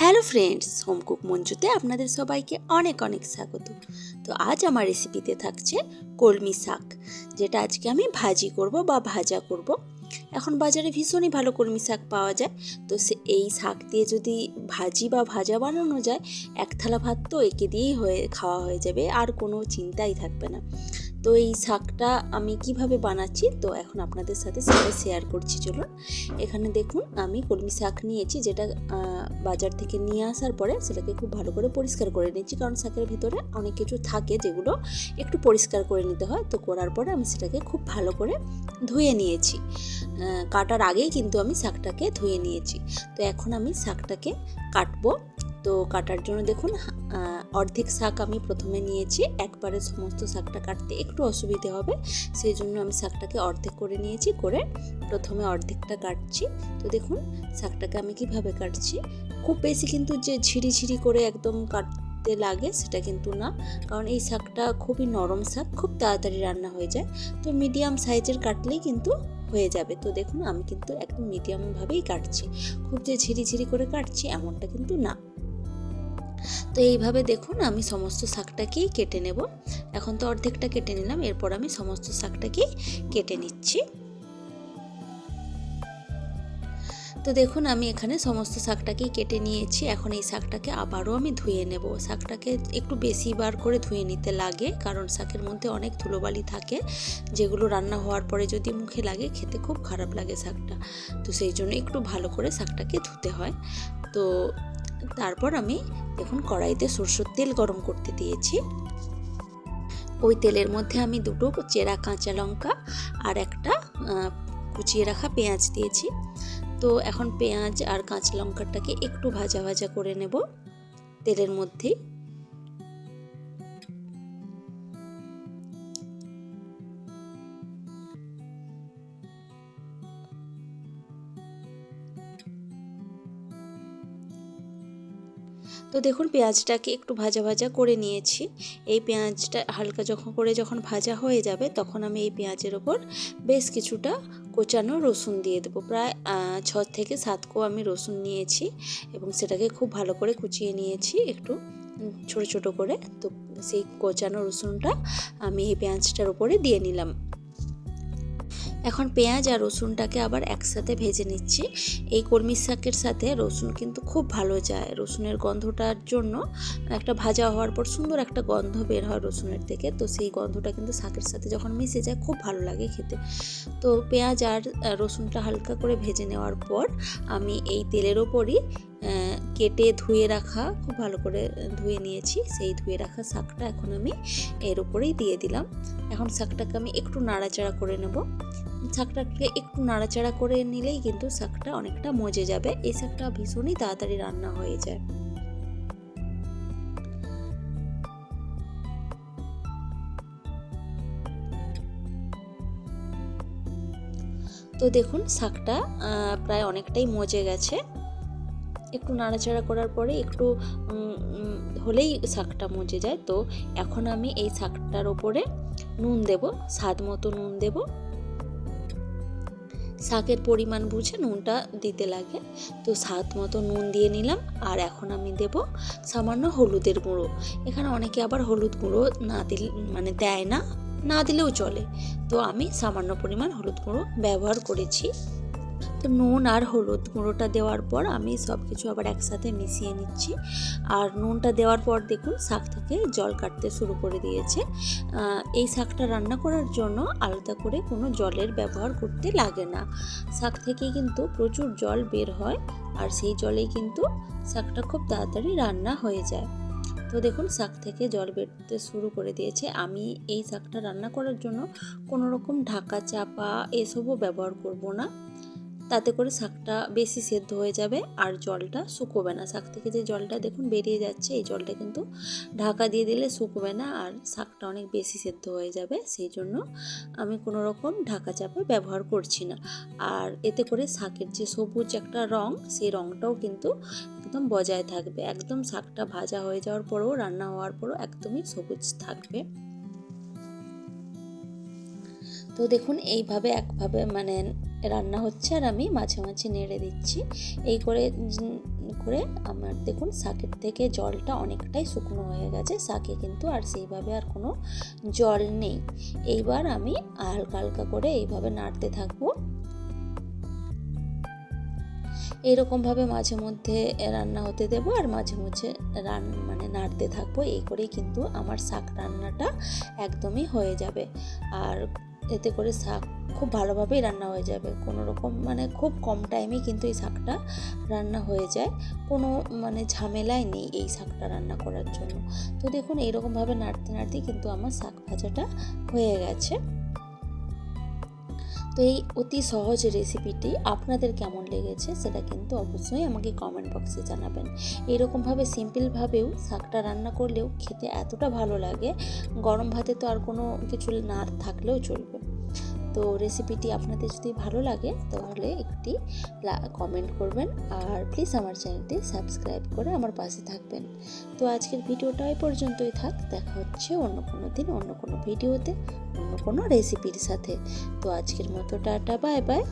Hello friends, home cook মঞ্জুতে আপনাদের সবাইকে অনেক অনেক স্বাগত। তো আজ আমার রেসিপিতে থাকছে কলমি শাক, যেটা আজকে আমি ভাজি করব বা ভাজা করব। এখন বাজারে ভীষণই ভালো কলমি শাক পাওয়া যায়, তো সে এই শাক দিয়ে যদি ভাজি বা ভাজা বানানো যায়, এক থালা ভাত তো একে দিয়েই হয়ে, খাওয়া হয়ে যাবে, আর কোনো চিন্তাই থাকবে না। তো এই শাকটা আমি কীভাবে বানাচ্ছি, তো এখন আপনাদের সাথে সেটা শেয়ার করছি। চলুন, এখানে দেখুন, আমি কলমি শাক নিয়েছি, যেটা বাজার থেকে নিয়ে আসার পরে সেটাকে খুব ভালো করে পরিষ্কার করে নিচ্ছি কারণ শাকের ভিতরে অনেক কিছু থাকে যেগুলো একটু পরিষ্কার করে নিতে হয়। তো করার পরে আমি সেটাকে খুব ভালো করে ধুয়ে নিয়েছি। কাটার আগেই কিন্তু আমি শাকটাকে ধুয়ে নিয়েছি। তো এখন আমি শাকটাকে কাটবো। তো কাটার জন্য দেখুন অর্ধেক শাক আমি প্রথমে নিয়েছি, একবারে সমস্ত শাকটা কাটতে একটু অসুবিধে হবে সেই জন্য আমি শাকটাকে অর্ধেক করে নিয়েছি, করে প্রথমে অর্ধেকটা কাটছি। তো দেখুন, শাকটাকে আমি কীভাবে কাটছি? খুব বেশি কিন্তু যে ঝিরি ঝিরি করে একদম কাটতে লাগে সেটা কিন্তু না, কারণ এই শাকটা খুবই নরম শাক, খুব তাড়াতাড়ি রান্না হয়ে যায়। তো মিডিয়াম সাইজের কাটলেই কিন্তু হয়ে যাবে। তো দেখুন, আমি কিন্তু একদম মিডিয়ামভাবেই কাটছি। খুব যে ঝিরি ঝিরি করে কাটছি এমনটা কিন্তু না। তো এইভাবে দেখুন আমি সমস্ত শাকটাকেই কেটে নেব। এখন তো অর্ধেকটা কেটে নিলাম, এরপর আমি সমস্ত শাকটাকেই কেটে নিচ্ছি। তো দেখুন আমি এখানে সমস্ত শাকটাকেই কেটে নিয়েছি, এখন এই শাকটাকে আবারও আমি ধুয়ে নেব। শাকটাকে একটু বেশি বার করে ধুয়ে নিতে লাগে, কারণ শাকের মধ্যে অনেক ধুলোবালি থাকে, যেগুলো রান্না হওয়ার পরে যদি মুখে লাগে খেতে খুব খারাপ লাগে শাকটা। তো সেই জন্য একটু ভালো করে শাকটাকে ধুতে হয়। তো তারপর আমি দেখুন, কড়াইতে সরষের তেল গরম করতে দিয়েছি। ওই তেলের মধ্যে আমি দুটো চেরা কাঁচা লঙ্কা আর একটা কুচিয়ে রাখা পেঁয়াজ দিয়েছি। তো এখন পেঁয়াজ আর কাঁচা লঙ্কাটাকে একটু ভাজা ভাজা করে নেব। তেলের মধ্যেই তো দেখুন পেঁয়াজটাকে একটু ভাজা ভাজা করে নিয়েছি। এই পেঁয়াজটা হালকা যখন করে যখন ভাজা হয়ে যাবে তখন আমি এই পেঁয়াজের ওপর বেশ কিছুটা কোচানো রসুন দিয়ে দেবো। প্রায় ছ থেকে সাত কো আমি রসুন নিয়েছি এবং সেটাকে খুব ভালো করে কুচিয়ে নিয়েছি একটু ছোট ছোট করে। তো সেই কোচানো রসুনটা আমি এই পেঁয়াজটার ওপরে দিয়ে নিলাম। এখন পেঁয়াজ আর রসুনটাকে আবার একসাথে ভেজে নিচ্ছি। এই কলমি শাকের সাথে রসুন কিন্তু খুব ভালো যায়। রসুনের গন্ধটার জন্য একটা ভাজা হওয়ার পর সুন্দর একটা গন্ধ বের হয় রসুনের থেকে। তো সেই গন্ধটা কিন্তু শাকের সাথে যখন মিশে যায় খুব ভালো লাগে খেতে। তো পেঁয়াজ আর রসুনটা হালকা করে ভেজে নেওয়ার পর আমি এই তেলের ওপরই কেটে ধুয়ে রাখা, খুব ভালো করে ধুয়ে নিয়েছি। সেই ধুয়ে রাখা শাকটা এখন আমি এর উপরেই দিয়ে দিলাম। এখন শাকটাকে আমি একটু নাড়াচাড়া করে নেব। শাকটাকে একটু নাড়াচাড়া করে নিলেই কিন্তু শাকটা অনেকটা মজে যাবে। এই শাকটা ভীষণই তাড়াতাড়ি রান্না হয়ে যায়। তো দেখুন, শাকটা প্রায় অনেকটাই মজে গেছে। একটু নাড়াচাড়া করার পরে একটু হলেই শাকটা মজে যায়। তো এখন আমি এই শাকটার ওপরে নুন দেব, স্বাদ মতো নুন দেব। শাকের পরিমাণ বুঝে নুনটা দিতে লাগে। তো স্বাদ মতো নুন দিয়ে নিলাম, আর এখন আমি দেব সামান্য হলুদের গুঁড়ো। এখানে অনেকে আবার হলুদ গুঁড়ো না দিল মানে দেয় না না দিলেও চলে। তো আমি সামান্য পরিমাণ হলুদ গুঁড়ো ব্যবহার করেছি। তো নুন আর হলুদ গুঁড়োটা দেওয়ার পর আমি সব কিছু আবার একসাথে মিশিয়ে নিচ্ছি। আর নুনটা দেওয়ার পর দেখুন শাক থেকে জল কাটতে শুরু করে দিয়েছে। এই শাকটা রান্না করার জন্য আলাদা করে কোনো জলের ব্যবহার করতে লাগে না। শাক থেকে কিন্তু প্রচুর জল বের হয় আর সেই জলেই কিন্তু শাকটা খুব তাড়াতাড়ি রান্না হয়ে যায়। তো দেখুন শাক থেকে জল বেরোতে শুরু করে দিয়েছে। আমি এই শাকটা রান্না করার জন্য কোনো রকম ঢাকা চাপা এসবও ব্যবহার করব না। তাতে করে শাকটা বেশি সেদ্ধ হয়ে যাবে আর জলটা শুকোবে না। শাক থেকে যে জলটা দেখুন বেরিয়ে যাচ্ছে, এই জলটা কিন্তু ঢাকা দিয়ে দিলে শুকোবে না আর শাকটা অনেক বেশি সেদ্ধ হয়ে যাবে। সেই জন্য আমি কোনো রকম ঢাকা চাপা ব্যবহার করছি না। আর এতে করে শাকের যে সবুজ একটা রং, সেই রংটাও কিন্তু একদম বজায় থাকবে। একদম শাকটা ভাজা হয়ে যাওয়ার পরেও, রান্না হওয়ার পরেও একদমই সবুজ থাকবে। তো দেখুন, এইভাবে একভাবে মানে রান্না হচ্ছে আর আমি মাঝে মাঝে নেড়ে দিচ্ছি। এই করে করে আমার দেখুন শাকের থেকে জলটা অনেকটাই শুকনো হয়ে গেছে। শাকে কিন্তু আর সেইভাবে আর কোনো জল নেই। এইবার আমি হালকা হালকা করে এইভাবে নাড়তে থাকব। এরকমভাবে মাঝে মধ্যে রান্না হতে দেবো আর মাঝে মাঝে রান মানে নাড়তে থাকব। এই করেই কিন্তু আমার শাক রান্নাটা একদমই হয়ে যাবে। আর এতে করে শাক খুব ভালোভাবেই রান্না হয়ে যাবে। কোনো রকম মানে খুব কম টাইমে কিন্তু এই শাকটা রান্না হয়ে যায়। কোনো মানে ঝামেলাই নেই এই শাকটা রান্না করার জন্য। তো দেখুন, এইরকমভাবে নাড়তে নাড়তেই কিন্তু আমার শাক ভাজাটা হয়ে গেছে। তো এই অতি সহজ রেসিপিটি আপনাদের কেমন লেগেছে সেটা কিন্তু অবশ্যই আমাকে কমেন্ট বক্সে জানাবেন। এরকমভাবে সিম্পলভাবেও শাকটা রান্না করলেও খেতে এতটা ভালো লাগে, গরম ভাতে তো আর কোনো কিছু না থাকলেও চলবে। তো রেসিপিটি আপনাদের যদি ভালো লাগে, তাহলে একটি কমেন্ট করবেন আর প্লিজ আমার চ্যানেলটি সাবস্ক্রাইব করে আমার পাশে থাকবেন। তো আজকের ভিডিওটা এই পর্যন্তই থাক, দেখা হচ্ছে অন্য কোনো দিন, অন্য কোনো ভিডিওতে, অন্য কোনো রেসিপির সাথে। তো আজকের মতো টাটা বাই বাই